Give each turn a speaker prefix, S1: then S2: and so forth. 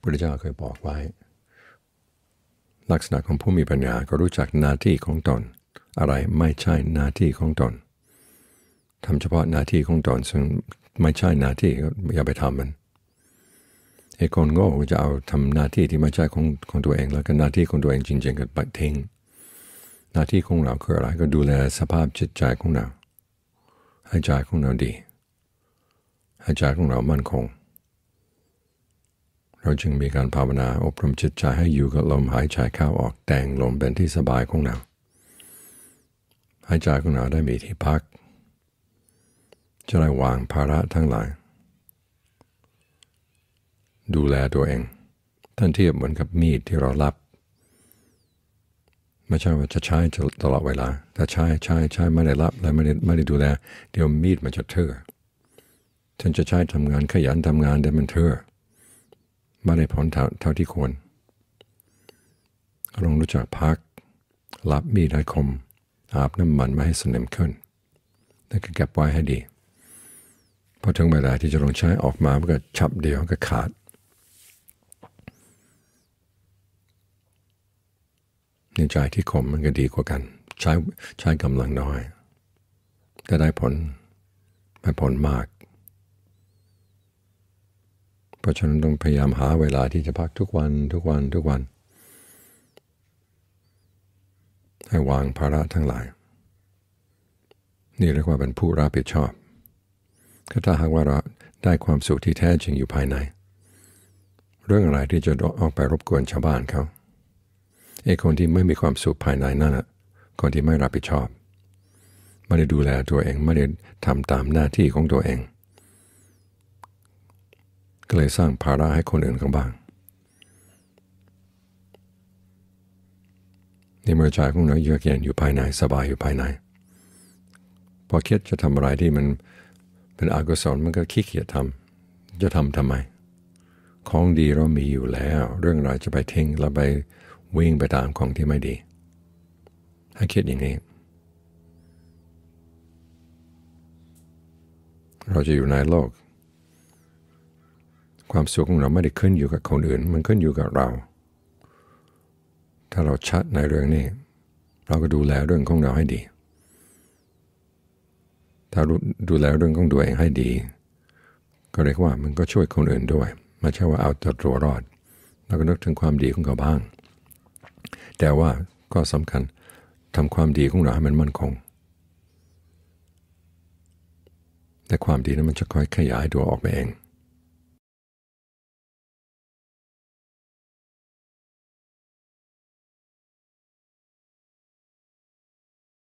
S1: พระเจ้าเคยบอกไว้ ลักษณะของผู้มีปัญญาก็รู้จักหน้าที่ของตน อะไรไม่ใช่หน้าที่ของตนทำเฉพาะหน้าที่ของตนซึ่งไม่ใช่หน้าที่อย่าไปทำมันไอ้คนโง่จะเอาทำหน้าที่ที่ไม่ใช่ของของตัวเอง แล้วก็หน้าที่ของตัวเองจริง ๆ ก็ปัดทิ้งหน้าที่ของเราคืออะไรก็ดูแลสภาพจิตใจของเราให้ใจของเราดีให้ใจของเรามั่นคง เราจึงมีการภาวนาอบรมจิตใจให้อยู่กับลมหายใจเข้าออกแต่งลมเป็นที่สบายของเราให้ใจของเราได้มีที่พัก จะได้วางภาระทั้งหลาย ดูแลตัวเอง ท่านเทียบเหมือนกับมีดที่เรารับ ไม่ใช่ว่าจะใช้ตลอดเวลาถ้าใช้ใช้ใช้ไม่ได้รับและไม่ได้ไม่ได้ดูแล เดี๋ยวมีดมันจะเถื่อท่านจะใช้ทำงานขยันทำงานแต่มันเถื่อ ไม่ได้ผลเท่าที่ควรลองรู้จักพักรับมีดให้คม อาบน้ำมันไม่ให้สนิมขึ้นแล้วก็เก็บไว้ให้ดี พอถึงเวลาที่จะลงใช้ออกมาก็ฉับเดียวก็ขาด ในใจที่คมมันก็ดีกว่ากัน ใช้ใช้กำลังน้อย แต่ได้ผลได้ผลมาก เพราะฉะนั้นต้องพยายามหาเวลาที่จะพักทุกวันทุกวันทุกวัน ให้วางภาระทั้งหลาย นี่เรียกว่าเป็นผู้รับผิดชอบก็ถ้าหากว่าเราได้ความสุขที่แท้จริงอยู่ภายใน เรื่องอะไรที่จะออกไปรบกวนชาวบ้านเขาไอ้คนที่ไม่มีความสุขภายในนั่นแหะคนที่ไม่รับผิดชอบ ไม่ได้ดูแลตัวเองไม่ได้ทำตามหน้าที่ของตัวเอง ก็เลยสร้างภาระให้คนอื่นเขาบ้างนี่เมื่อใจของเราเยือกเย็นอยู่ภายในสบายอยู่ภายใน พอคิดจะทำอะไรที่มันเป็นอกุศลมันก็ขี้เกียจทำจะทำทำไม ของดีเรามีอยู่แล้ว เรื่องอะไรจะไปทิ้งแล้วไปวิ่งไปตามของที่ไม่ดี ให้คิดอย่างนี้ เราจะอยู่ในโลก ความสุขของเราไม่ได้ขึ้นอยู่กับคนอื่น มันขึ้นอยู่กับเรา ถ้าเราชัดในเรื่องนี้ เราก็ดูแลเรื่องของเราให้ดี ถ้าดูแลเรื่องของตัวเองให้ดี ก็เรียกว่ามันก็ช่วยคนอื่นด้วยไม่ใช่ว่าเอาแต่ตัวรอดเราก็นึกถึงความดีของเขาบ้าง แต่ว่าก็สำคัญทำความดีของเราให้มันมั่นคง แต่ความดีนั้นมันจะค่อยขยายตัวออกไปเอง